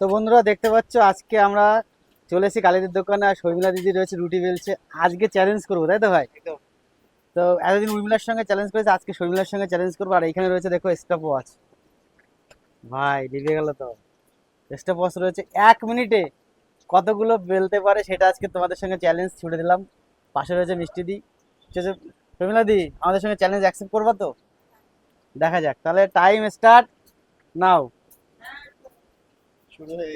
তো বন্ধুরা দেখতে পাচ্ছ আজকে আমরা চলে এসেছি কালীদের দোকানে আর শর্মিলা দিদি রয়েছে রুটি বেলছে। আজকে চ্যালেঞ্জ করব তাই তো ভাই? তো এতদিন উর্মিলার সঙ্গে চ্যালেঞ্জ করেছে আজকে শর্মিলার সঙ্গে চ্যালেঞ্জ করব। আর এখানে রয়েছে দেখো স্টপ ওয়াচ ভাই লিভে গেল তো। স্টপ ওয়াচ রয়েছে এক মিনিটে। কতগুলো বেলতে পারে সেটা আজকে তোমাদের সঙ্গে চ্যালেঞ্জ ছুড়ে দিলাম। পাশে রয়েছে মিষ্টি দি। শর্মিলা দি আমাদের সঙ্গে চ্যালেঞ্জ অ্যাকসেপ্ট করবা তো? দেখা যাক তাহলে টাইম স্টার্ট নাও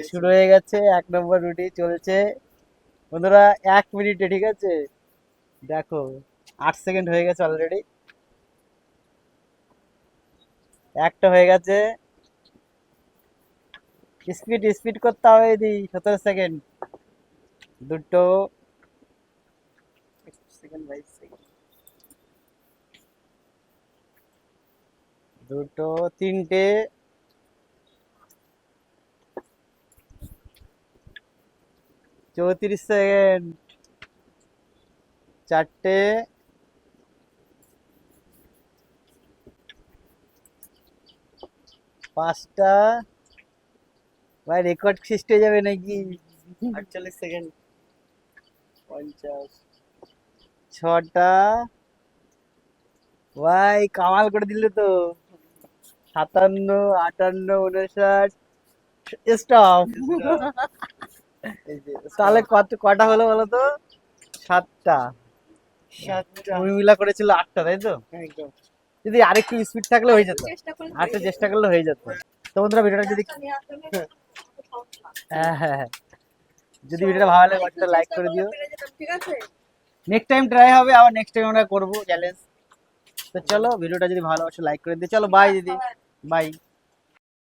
শুরু হয়ে গেছে। এক নম্বর রুটি চলছে। বন্ধুরা, এক মিনিটে, ঠিক আছে? দেখো, আট সেকেন্ড হয়ে গেছে অলরেডি একটা হয়ে গেছে। স্পিড স্পিড করতে হবে দি সতেরো সেকেন্ড। দুটো। দুটো, তিনটে। চৌত্রিশ সেকেন্ড। চারটে। পাঁচটা। ভাই রেকর্ড সৃষ্টি হয়ে যাবে নাকি? আটচল্লিশ সেকেন্ড। পঞ্চাশ। ছটা। ভাই, কামাল করে দিল তো। সাতান্ন, আটান্ন উনষাট স্টপ তাহলে কত কটা হলো বলো তো? সাতটা। সাতটা। উর্মিলা করেছিল আটটা তাই তো? একদম। যদি আরেকটু স্পিড থাকলে হয়ে যেত। আরেকটু চেষ্টা করলে হয়ে যেত। তো বন্ধুরা ভিডিওটা যদি হ্যাঁ। হ্যাঁ হ্যাঁ যদি ভিডিওটা ভালো লাগে একটা লাইক করে দিও। ঠিক আছে নেক্সট টাইম ট্রাই হবে আবার নেক্সট টাইম আমরা করব চ্যালেঞ্জ তো চলো ভিডিওটা যদি ভালো লাইক করে দিও। চলো বাই দিদি। বাই